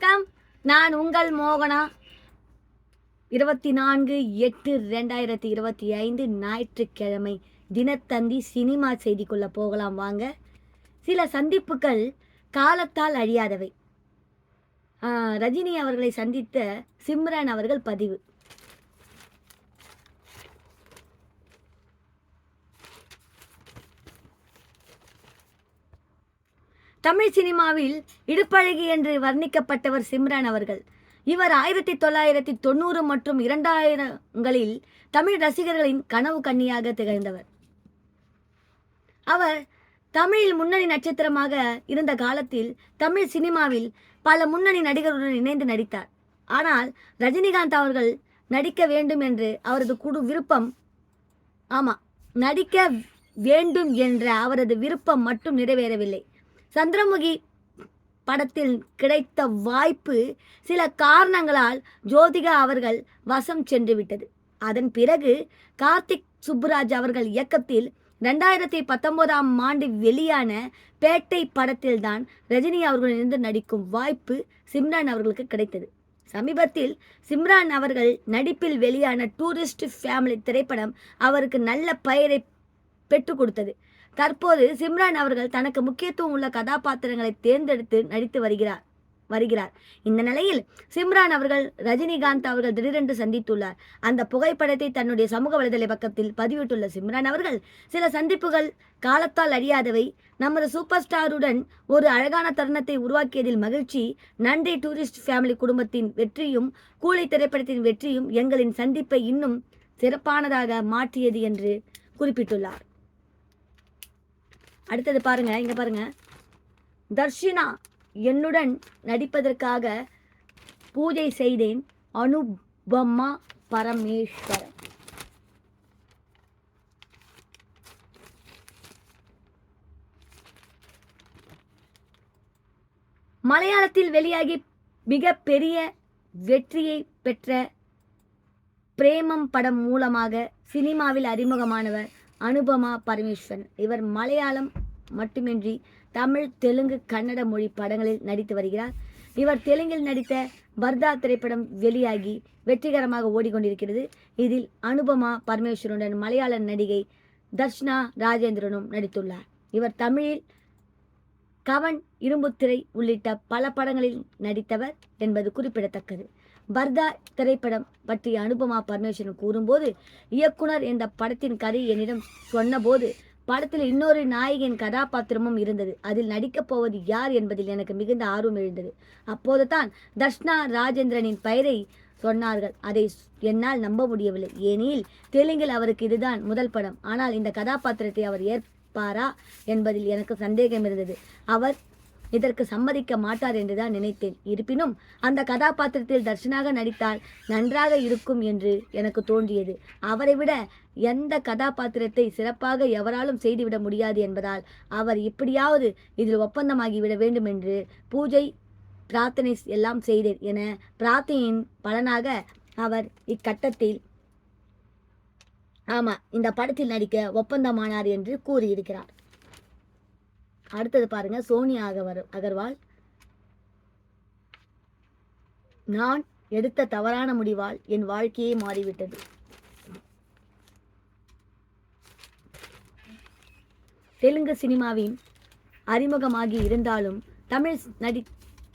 வணக்கம். நான் உங்கள் மோகனா. இருபத்தி நான்கு எட்டு ரெண்டாயிரத்தி இருபத்தி ஐந்து ஞாயிற்றுக்கிழமை தினத்தந்தி சினிமா செய்திக்குள்ள போகலாம் வாங்க. சில சந்திப்புகள் காலத்தால் அழியாதவை. ரஜினி அவர்களை சந்தித்த சிம்ரன் அவர்கள் பதிவு. தமிழ் சினிமாவில் இடுப்பழகி என்று வர்ணிக்கப்பட்டவர் சிம்ரன் அவர்கள். இவர் ஆயிரத்தி தொள்ளாயிரத்தி தொண்ணூறு மற்றும் இரண்டாயிரங்களில் தமிழ் ரசிகர்களின் கனவு கண்ணியாக திகழ்ந்தவர். அவர் தமிழில் முன்னணி நட்சத்திரமாக இருந்த காலத்தில் தமிழ் சினிமாவில் பல முன்னணி நடிகருடன் இணைந்து நடித்தார். ஆனால் ரஜினிகாந்த் அவர்கள் நடிக்க வேண்டும் என்று அவரது குடு விருப்பம் ஆமாம் நடிக்க வேண்டும் என்ற அவரது விருப்பம் மட்டும் நிறைவேறவில்லை. சந்திரமுகி படத்தில் கிடைத்த வாய்ப்பு சில காரணங்களால் ஜோதிகா அவர்கள் வசம் சென்று விட்டது அதன் பிறகு கார்த்திக் சுப்புராஜ் அவர்கள் இயக்கத்தில் ரெண்டாயிரத்தி பத்தொன்பதாம் ஆண்டு வெளியான பேட்டை படத்தில்தான் ரஜினி அவர்களிருந்து நடிக்கும் வாய்ப்பு சிம்ரான் அவர்களுக்கு கிடைத்தது. சமீபத்தில் சிம்ரான் அவர்கள் நடிப்பில் வெளியான டூரிஸ்ட் ஃபேமிலி திரைப்படம் அவருக்கு நல்ல பெயரை பெற்றுக் கொடுத்தது. தற்போது சிம்ரான் அவர்கள் தனக்கு முக்கியத்துவம் உள்ள கதாபாத்திரங்களை தேர்ந்தெடுத்து நடித்து வருகிறார் வருகிறார். இந்த நிலையில் சிம்ரான் அவர்கள் ரஜினிகாந்த் அவர்கள் திடீரென்று சந்தித்துள்ளார். அந்த புகைப்படத்தை தன்னுடைய சமூக வலைதள பக்கத்தில் பதிவிட்டுள்ள சிம்ரான் அவர்கள் சில சந்திப்புகள் காலத்தால் அழியாதவை நமது சூப்பர் ஸ்டாருடன் ஒரு அழகான தருணத்தை உருவாக்கியதில் மகிழ்ச்சி. நன்றி டூரிஸ்ட் ஃபேமிலி குடும்பத்தின் வெற்றியும் கூலி திரைப்படத்தின் வெற்றியும் எங்களின் சந்திப்பை இன்னும் சிறப்பானதாக மாற்றியது என்று குறிப்பிட்டுள்ளார். அடுத்தது பாருங்க இங்க பாருங்க. தர்ஷினா என்னுடன் நடிப்பதற்காக பூஜை செய்தேன். அனுபமா பரமேஸ்வரன் மலையாளத்தில் வெளியாகி மிக பெரிய வெற்றியை பெற்ற பிரேமம் படம் மூலமாக சினிமாவில் அறிமுகமானவர் அனுபமா பரமேஸ்வரன். இவர் மலையாளம் மட்டுமின்றி தமிழ் தெலுங்கு கன்னட மொழி படங்களில் நடித்து வருகிறார். இவர் தெலுங்கில் நடித்த பர்தா திரைப்படம் வெளியாகி வெற்றிகரமாக ஓடிக்கொண்டிருக்கிறது. இதில் அனுபமா பரமேஸ்வரனுடன் மலையாள நடிகை தர்ஷ்னா ராஜேந்திரனும் நடித்துள்ளார். இவர் தமிழில் கவன் இரும்புத்திரை உள்ளிட்ட பல படங்களில் நடித்தவர் என்பது குறிப்பிடத்தக்கது. பர்தா திரைப்படம் பற்றி அனுபமா பரமேஸ்வரன் கூறும்போது இயக்குனர் இந்த படத்தின் கதை என்னிடம் சொன்னபோது படத்தில் இன்னொரு நாயகியின் கதாபாத்திரமும் இருந்தது. அதில் நடிக்கப் போவது யார் என்பதில் எனக்கு மிகுந்த ஆர்வம் எழுந்தது. அப்போது தான் தர்ஷ்னா ராஜேந்திரனின் பெயரை சொன்னார்கள். அதை என்னால் நம்ப முடியவில்லை. ஏனெனில் தெலுங்கில் அவருக்கு இதுதான் முதல் படம். ஆனால் இந்த கதாபாத்திரத்தை அவர் ஏற்பாரா என்பதில் எனக்கு சந்தேகம் இருந்தது. அவர் இதற்கு சம்மதிக்க மாட்டார் என்றுதான் நினைத்தேன். இருப்பினும் அந்த கதாபாத்திரத்தில் தர்ஷனாக நடித்தால் நன்றாக இருக்கும் என்று எனக்கு தோன்றியது. அவரை விட எந்த கதாபாத்திரத்தை சிறப்பாக எவராலும் செய்துவிட முடியாது என்பதால் அவர் எப்படியாவது இதில் ஒப்பந்தமாகிவிட வேண்டும் என்று பூஜை பிரார்த்தனை எல்லாம் செய்தேன் என பிரார்த்தனையின் பலனாக அவர் இக்கட்டத்தில் ஆமாம் இந்த படத்தில் நடிக்க ஒப்பந்தமானார் என்று கூறியிருக்கிறார். அடுத்தது பாருங்க சோனியா அகவர் அகர்வால். நான் எடுத்த தவறான முடிவால் என் வாழ்க்கையே மாறிவிட்டது. தெலுங்கு சினிமாவின் அறிமுகமாகி இருந்தாலும் தமிழ் நடி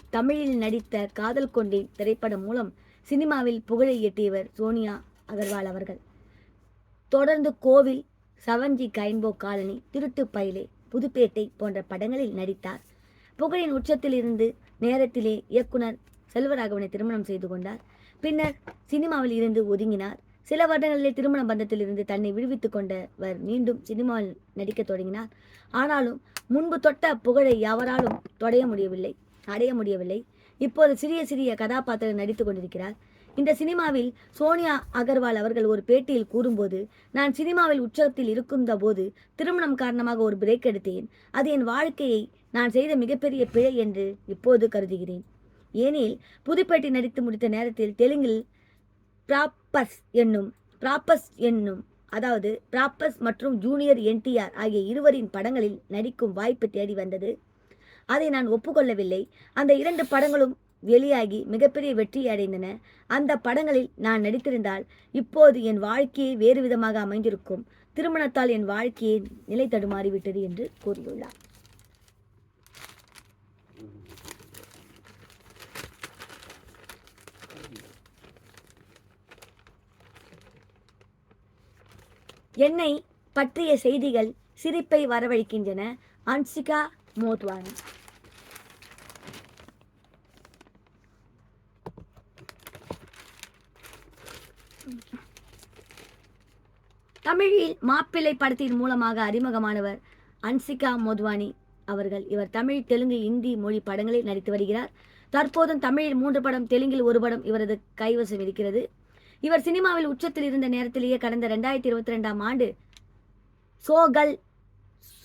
தமிழில் நடித்த காதல் கொண்டேன் திரைப்படம் மூலம் சினிமாவில் புகழை எட்டியவர் சோனியா அகர்வால் அவர்கள். தொடர்ந்து கோவில் சவஞ்சி கைன்போ காலனி திருட்டு பயிலே புதுப்பேட்டை போன்ற படங்களில் நடித்தார். புகழின் உச்சத்தில் இருந்து நேரத்திலே இயக்குனர் செல்வராகவனை திருமணம் செய்து கொண்டார். பின்னர் சினிமாவில் இருந்து ஒதுங்கினார். சில வருடங்களிலே திருமண பந்தத்தில் இருந்து தன்னை விடுவித்துக் கொண்டவர் மீண்டும் சினிமாவில் நடிக்கத் தொடங்கினார். ஆனாலும் முன்பு தொட்ட புகழை யாவராலும் தொடைய முடியவில்லை அடைய முடியவில்லை. இப்போது சிறிய சிறிய கதாபாத்திரம் நடித்து கொண்டிருக்கிறார். இந்த சினிமாவில் சோனியா அகர்வால் அவர்கள் ஒரு பேட்டியில் கூறும்போது நான் சினிமாவில் உற்சவத்தில் இருக்கின்ற போது திருமணம் காரணமாக ஒரு பிரேக் எடுத்தேன். அது என் வாழ்க்கையை நான் செய்த மிகப்பெரிய பிழை என்று இப்போது கருதுகிறேன். ஏனில் புதுப்பேட்டை நடித்து முடித்த நேரத்தில் தெலுங்கில் ப்ராப்பஸ் என்னும் ப்ராப்பஸ் என்னும் அதாவது ப்ராப்பஸ் மற்றும் ஜூனியர் என்டிஆர் ஆகிய இருவரின் படங்களில் நடிக்கும் வாய்ப்பு தேடி வந்தது. அதை நான் ஒப்புக்கொள்ளவில்லை. அந்த இரண்டு படங்களும் வெளியாகி மிகப்பெரிய வெற்றி அடைந்தன. அந்த படங்களில் நான் நடித்திருந்தால் இப்போது என் வாழ்க்கையை வேறு விதமாக அமைந்திருக்கும். திருமணத்தால் என் வாழ்க்கையை நிலை தடுமாறிவிட்டது என்று கூறியுள்ளார். என்னை பற்றிய செய்திகள் சிரிப்பை வரவழைக்கின்றன. அன்சிகா மோத்வானி. தமிழில் மாப்பிள்ளை படத்தின் மூலமாக அறிமுகமானவர் அன்சிகா மோத்வானி அவர்கள். இவர் தமிழ் தெலுங்கு இந்தி மொழி படங்களில் நடித்து வருகிறார். தற்போதும் தமிழில் மூன்று படம் தெலுங்கில் ஒரு படம் இவரது கைவசம் இருக்கிறது. இவர் சினிமாவில் உச்சத்தில் இருந்த நேரத்திலேயே கடந்த ரெண்டாயிரத்தி இருபத்தி ரெண்டாம் ஆண்டு சோகல்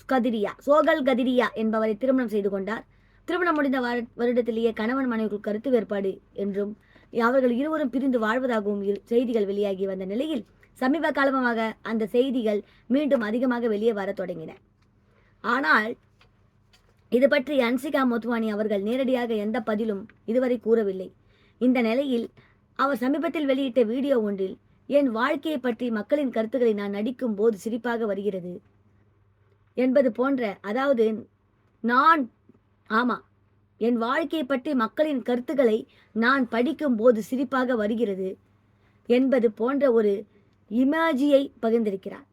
கதிரியா சோகல் கதிரியா என்பவரை திருமணம் செய்து கொண்டார். திருமணம் முடிந்த வருடத்திலேயே கணவன் மனைவிக்குள் கருத்து வேறுபாடு என்றும் அவர்கள் இருவரும் பிரிந்து வாழ்வதாகவும் இரு- செய்திகள் வெளியாகி வந்த நிலையில் சமீப காலமாக அந்த செய்திகள் மீண்டும் அதிகமாக வெளியே வரத் தொடங்கின. ஆனால் இது பற்றி அன்சிகா மோத்வானி அவர்கள் நேரடியாக எந்த பதிலும் இதுவரை கூறவில்லை. இந்த நிலையில் அவர் சமீபத்தில் வெளியிட்ட வீடியோ ஒன்றில் என் வாழ்க்கையை பற்றி மக்களின் கருத்துக்களை நான் நடிக்கும் போது சிரிப்பாக வருகிறது என்பது போன்ற அதாவது நான் ஆமா என் வாழ்க்கையை பற்றி மக்களின் கருத்துக்களை நான் படிக்கும் போது சிரிப்பாக வருகிறது என்பது போன்ற ஒரு இமாஜியை பகிர்ந்திருக்கிறார்.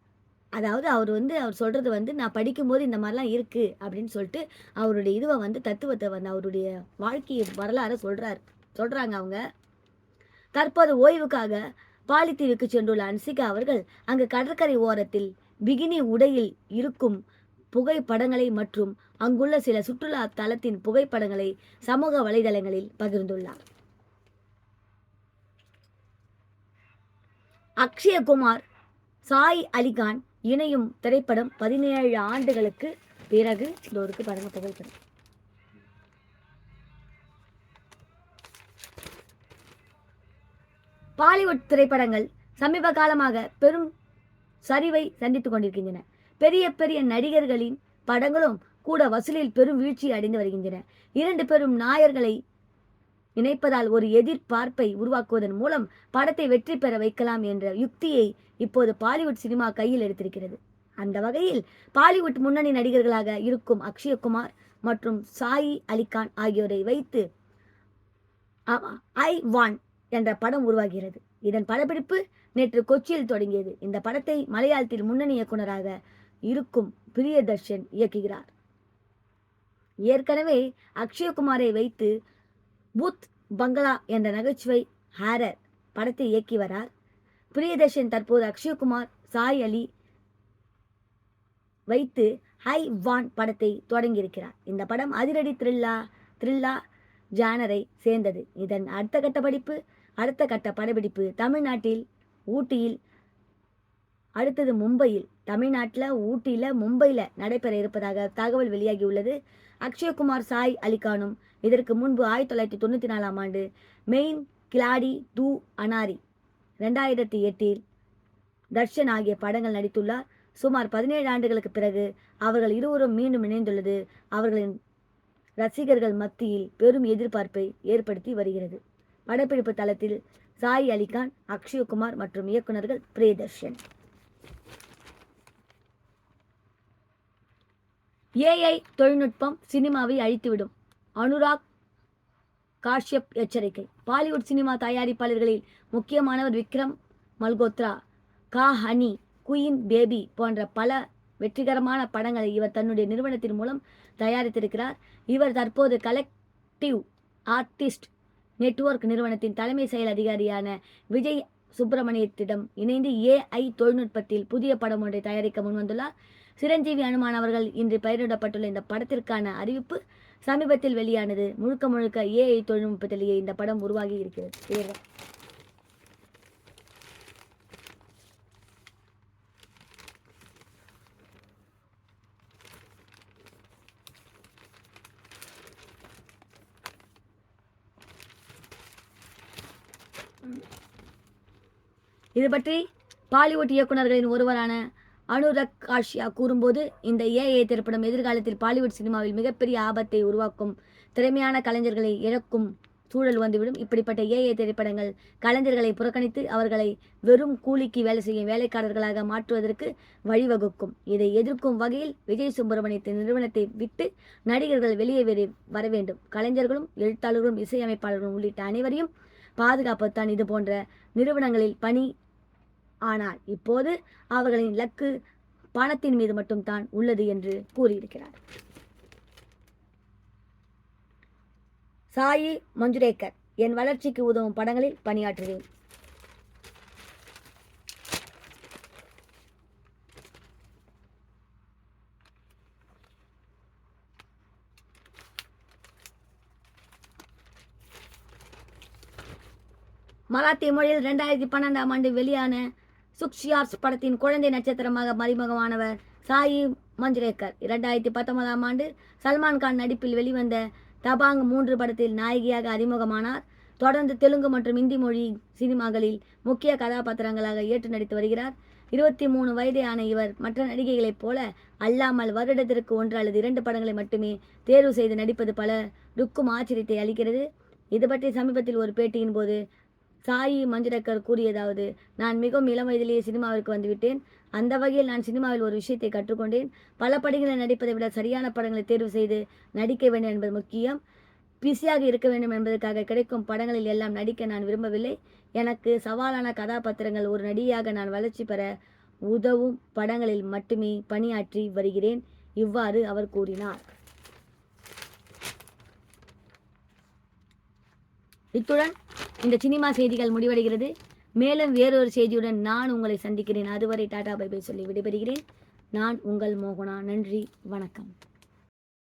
அதாவது அவர் வந்து அவர் சொல்கிறது வந்து நான் படிக்கும்போது இந்த மாதிரிலாம் இருக்குது அப்படின்னு சொல்லிட்டு அவருடைய இதுவை வந்து தத்துவத்தை வந்து அவருடைய வாழ்க்கை வரலாறு சொல்கிறார் சொல்கிறாங்க அவங்க. தற்போது ஓய்வுக்காக பாலித்தீவுக்கு சென்றுள்ள அன்சிகா அவர்கள் அங்கு கடற்கரை ஓரத்தில் பிகினி உடையில் இருக்கும் புகைப்படங்களை மற்றும் அங்குள்ள சில சுற்றுலா தலத்தின் புகைப்படங்களை சமூக வலைதளங்களில் பகிர்ந்துள்ளார். அக்ஷயகுமார் சாய் அலிகான் இணையும் திரைப்படம் பதினேழு ஆண்டுகளுக்கு பிறகு இதோருக்கு பாருங்க புகைப்படம். பாலிவுட் திரைப்படங்கள் சமீப காலமாக பெரும் சரிவை சந்தித்துக் கொண்டிருக்கின்றன. பெரிய பெரிய நடிகர்களின் படங்களும் கூட வசூலில் பெரும் வீழ்ச்சி அடைந்து வருகின்றன. இரண்டு பெரும் நாயர்களை இணைப்பதால் ஒரு எதிர்பார்ப்பை உருவாக்குவதன் மூலம் படத்தை வெற்றி பெற வைக்கலாம் என்ற யுக்தியை இப்போது பாலிவுட் சினிமா கையில் எடுத்திருக்கிறது. அந்த வகையில் பாலிவுட் முன்னணி நடிகர்களாக இருக்கும் அக்ஷயகுமார் மற்றும் சாயி அலிகான் ஆகியோரை வைத்து ஐ வான் என்ற படம் உருவாகிறது. இதன் படப்பிடிப்பு நேற்று கொச்சியில் தொடங்கியது. இந்த படத்தை மலையாளத்தில் முன்னணி இயக்குநராக இருக்கும் பிரியதர்ஷன் இயக்குகிறார். ஏற்கனவே அக்ஷயகுமாரை வைத்து பூத் பங்களா என்ற நகைச்சுவை ஹாரர் படத்தை இயக்கி வரார். பிரியதர்ஷன் தற்போது அக்ஷயகுமார் சாய் அலி வைத்து ஹை வான் படத்தை தொடங்கியிருக்கிறார். இந்த படம் அதிரடி த்ரில்லா த்ரில்லா ஜானரை சேர்ந்தது. இதன் அடுத்த கட்ட படிப்பு அடுத்த கட்ட படப்பிடிப்பு தமிழ்நாட்டில் ஊட்டியில் அடுத்தது மும்பையில் தமிழ்நாட்டில் ஊட்டியில் மும்பையில் நடைபெற இருப்பதாக தகவல் வெளியாகியுள்ளது. அக்ஷயகுமார் சாய் அலிகானும். இதற்கு முன்பு ஆயிரத்தி தொள்ளாயிரத்தி தொண்ணூற்றி நாலாம் ஆண்டு மெயின் கிலாடி தூ அனாரி. ரெண்டாயிரத்தி எட்டில் தர்ஷன் ஆகிய படங்கள் நடித்துள்ளார். சுமார் பதினேழு ஆண்டுகளுக்கு பிறகு அவர்கள் இருவரும் மீண்டும் இணைந்துள்ளது. அவர்களின் ரசிகர்கள் மத்தியில் பெரும் எதிர்பார்ப்பை ஏற்படுத்தி வருகிறது. படப்பிடிப்பு தளத்தில் சாய் அலிகான் அக்ஷயகுமார் மற்றும் இயக்குனர்கள் பிரியதர்ஷன். ஏஐ தொழில்நுட்பம் சினிமாவை அழித்துவிடும். அனுராக் காஷ்யப் எச்சரிக்கை. பாலிவுட் சினிமா தயாரிப்பாளர்களில் முக்கியமானவர் விக்ரம் மல்கோத்ரா கா ஹனி குயின் பேபி போன்ற பல வெற்றிகரமான படங்களை இவர் தன்னுடைய நிறுவனத்தின் மூலம் தயாரித்திருக்கிறார். இவர் தற்போது கலெக்டிவ் ஆர்டிஸ்ட் நெட்வொர்க் நிறுவனத்தின் தலைமை செயல் அதிகாரியான விஜய் சுப்பிரமணியத்திடம் இணைந்து ஏஐ தொழில்நுட்பத்தில் புதிய படம் ஒன்றை தயாரிக்க முன்வந்துள்ளார். சிரஞ்சீவி அனுமான் அவர்கள் இன்று பெயரிடப்பட்டுள்ள இந்த படத்திற்கான அறிவிப்பு சமீபத்தில் வெளியானது. முழுக்க முழுக்க ஏஐ தொழில்நுட்பத்திலேயே இந்த படம் உருவாகி இருக்கிறது. இதுதான். இது பற்றி பாலிவுட் இயக்குனர்களின் ஒருவரான அனுரக் காஷ்யா கூறும்போது இந்த ஏஐ திரைப்படம் எதிர்காலத்தில் பாலிவுட் சினிமாவில் மிகப்பெரிய ஆபத்தை உருவாக்கும் திறமையான கலைஞர்களை இழக்கும் சூழல் வந்துவிடும். இப்படிப்பட்ட ஏஐ திரைப்படங்கள் கலைஞர்களை புறக்கணித்து அவர்களை வெறும் கூலிக்கு வேலை செய்யும் வேலைக்காரர்களாக மாற்றுவதற்கு வழிவகுக்கும். இதை எதிர்க்கும் வகையில் விஜய் சுப்பிரமணியத்தின் நிறுவனத்தை விட்டு நடிகர்கள் வெளியே வர வேண்டும். கலைஞர்களும் எழுத்தாளர்களும் இசையமைப்பாளர்களும் உள்ளிட்ட அனைவரையும் பாதுகாப்புத்தான் இது போன்ற நிறுவனங்களில் பணி ஆனால் இப்போது அவர்களின் லக்கு பணத்தின் மீது மட்டும்தான் உள்ளது என்று கூறியிருக்கிறார். சாயி மஞ்சுரேக்கர் என் வளர்ச்சிக்கு உதவும் படங்களில் பணியாற்றுவேன். மராத்தி மொழியில் ரெண்டாயிரத்தி பன்னெண்டாம் ஆண்டு வெளியான சுக்ஷியார்ஸ் படத்தின் குழந்தை நட்சத்திரமாக மறிமுகமானவர் சாயி மஞ்சுரேக்கர் இரண்டாயிரத்தி பத்தொன்பதாம் ஆண்டு சல்மான் கான் நடிப்பில் வெளிவந்த தபாங் மூன்று படத்தில் நாயகியாக அறிமுகமானார். தொடர்ந்து தெலுங்கு மற்றும் இந்தி மொழி சினிமாக்களில் முக்கிய கதாபாத்திரங்களாக ஏற்று நடித்து வருகிறார். இருபத்தி மூணு வயதே ஆன இவர் மற்ற நடிகைகளைப் போல அல்லாமல் வருடத்திற்கு ஒன்று அல்லது இரண்டு படங்களை மட்டுமே தேர்வு செய்து நடிப்பது பல ருக்கும் ஆச்சரியத்தை அளிக்கிறது. இது பற்றி சமீபத்தில் ஒரு பேட்டியின் போது சாயி மஞ்சுரக்கர் கூறியதாவது நான் மிகவும் இளம் வயதிலேயே சினிமாவிற்கு வந்துவிட்டேன். அந்த வகையில் நான் சினிமாவில் ஒரு விஷயத்தை கற்றுக்கொண்டேன். பல படங்களில் நடிப்பதை விட சரியான படங்களை தேர்வு செய்து நடிக்க வேண்டும் என்பது முக்கியம். பிஸியாக இருக்க வேண்டும் என்பதற்காக கிடைக்கும் படங்களில் எல்லாம் நடிக்க நான் விரும்பவில்லை. எனக்கு சவாலான கதாபாத்திரங்கள் ஒரு நடிகையாக நான் வளர்ச்சி பெற உதவும் படங்களில் மட்டுமே பணியாற்றி வருகிறேன் இவ்வாறு அவர் கூறினார். இத்துடன் இந்த சினிமா செய்திகள் முடிவடைகிறது. மேலும் வேறொரு செய்தியுடன் நான் உங்களை சந்திக்கிறேன். அதுவரை டாடா பை பை சொல்லி விடைபெறுகிறேன். நான் உங்கள் மோகனா. நன்றி. வணக்கம்.